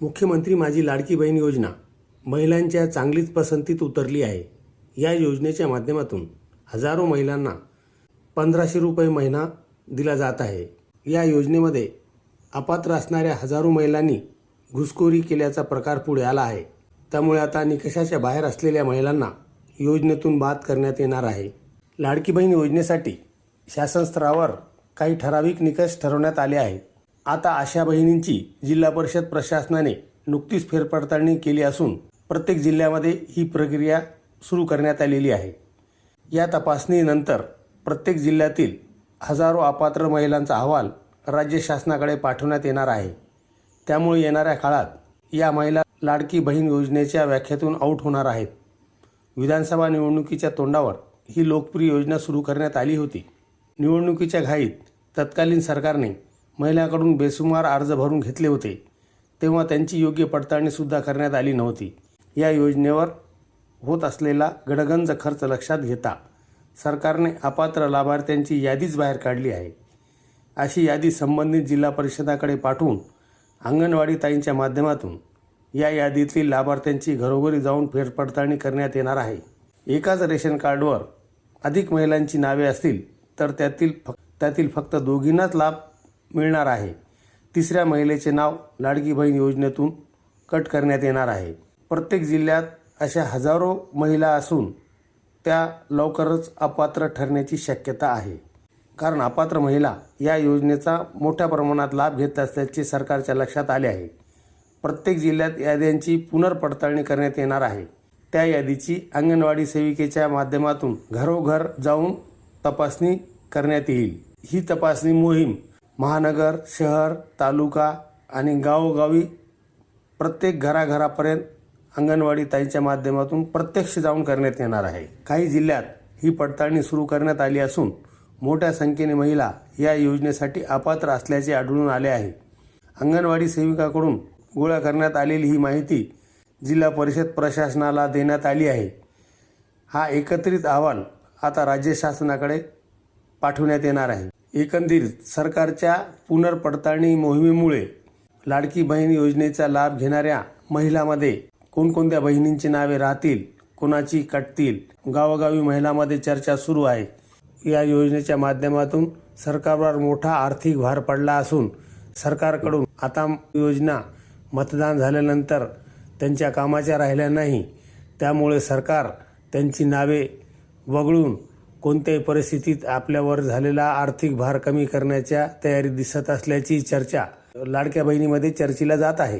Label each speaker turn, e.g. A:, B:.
A: मुख्यमंत्री माझी लाडकी बहीण योजना महिलांच्या चांगलीच पसंतीत उतरली आहे. या योजनेच्या माध्यमातून हजारो महिलांना पंधराशे रुपये महिना दिला जात आहे. या योजनेमध्ये अपात्र असणाऱ्या हजारो महिलांनी घुसखोरी केल्याचा प्रकार पुढे आला आहे. त्यामुळे आता निकषाच्या बाहेर असलेल्या महिलांना योजनेतून बाद करण्यात येणार आहे. लाडकी बहीण योजनेसाठी शासन स्तरावर काही ठराविक निकष ठरवण्यात आले आहेत. आता अशा बहिणींची जिल्हा परिषद प्रशासनाने नुकतीच फेरपडताळणी केली असून प्रत्येक जिल्ह्यामध्ये ही प्रक्रिया सुरू करण्यात आलेली आहे. या तपासणीनंतर प्रत्येक जिल्ह्यातील हजारो अपात्र महिलांचा अहवाल राज्य शासनाकडे पाठवण्यात येणार आहे. त्यामुळे येणाऱ्या काळात या महिला लाडकी बहीण योजनेच्या व्याख्यातून आऊट होणार आहेत. विधानसभा निवडणुकीच्या तोंडावर ही लोकप्रिय योजना सुरू करण्यात आली होती. निवडणुकीच्या घाईत तत्कालीन सरकारने महिलांकडून बेसुमार अर्ज भरून घेतले होते तेव्हा त्यांची योग्य पडताळणीसुद्धा करण्यात आली नव्हती. या योजनेवर होत असलेला गडगंज खर्च लक्षात घेता सरकारने अपात्र लाभार्थ्यांची यादीच बाहेर काढली आहे. अशी यादी संबंधित जिल्हा परिषदाकडे पाठवून अंगणवाडी ताईंच्या माध्यमातून या यादीतील लाभार्थ्यांची घरोघरी जाऊन फेरपडताळणी करण्यात येणार आहे. एकाच रेशन कार्डवर अधिक महिलांची नावे असतील तर त्यातील फक त्यातील फक्त दोघींनाच लाभ मिळणार आहे. तिसऱ्या महिलेचे नाव लाडकी बहीण योजनेतून कट करण्यात येणार आहे. प्रत्येक जिल्ह्यात अशा हजारो महिला असून त्या लवकरच अपात्र ठरण्याची शक्यता आहे. कारण अपात्र महिला या योजनेचा मोठ्या प्रमाणात लाभ घेत असल्याचे सरकारच्या लक्षात आले आहे. प्रत्येक जिल्ह्यात याद्यांची पुनर्पडताळणी करण्यात येणार आहे. त्या यादीची अंगणवाडी सेविकेच्या माध्यमातून घरोघर जाऊन तपासणी करण्यात येईल. ही तपासणी मोहीम महानगर शहर तालुका आणि गावोगावी प्रत्येक घराघरापर्यंत अंगणवाडी ताईच्या माध्यमातून प्रत्यक्ष जाऊन करण्यात येणार आहे. काही जिल्ह्यात ही पडताळणी सुरू करण्यात आली असून मोठ्या संख्येने महिला या योजनेसाठी अपात्र असल्याचे आढळून आले आहे. अंगणवाडी सेविकाकडून गोळा करण्यात आलेली ही माहिती जिल्हा परिषद प्रशासनाला देण्यात आली आहे. हा एकत्रित अहवाल आता राज्य शासनाकडे पाठवण्यात येणार आहे. एकंदरीत सरकारच्या पुनर्पडताळणी मोहिमेमुळे लाडकी बहीण योजनेचा लाभ घेणाऱ्या महिलामध्ये कोणकोणत्या बहिणींची नावे राहतील कोणाची कटतील गावोगावी महिलामध्ये चर्चा सुरू आहे. या योजनेच्या माध्यमातून सरकारवर मोठा आर्थिक भार पडला असून सरकारकडून आता योजना मतदान झाल्यानंतर त्यांच्या कामाच्या राहिल्या नाही. त्यामुळे सरकार त्यांची नावे वगळून कोणत्याही परिस्थितीत आपल्यावर झालेला आर्थिक भार कमी करण्याच्या तयारी दिसत असल्याची चर्चा लाडक्या बहिणीमध्ये चर्चेला जात आहे.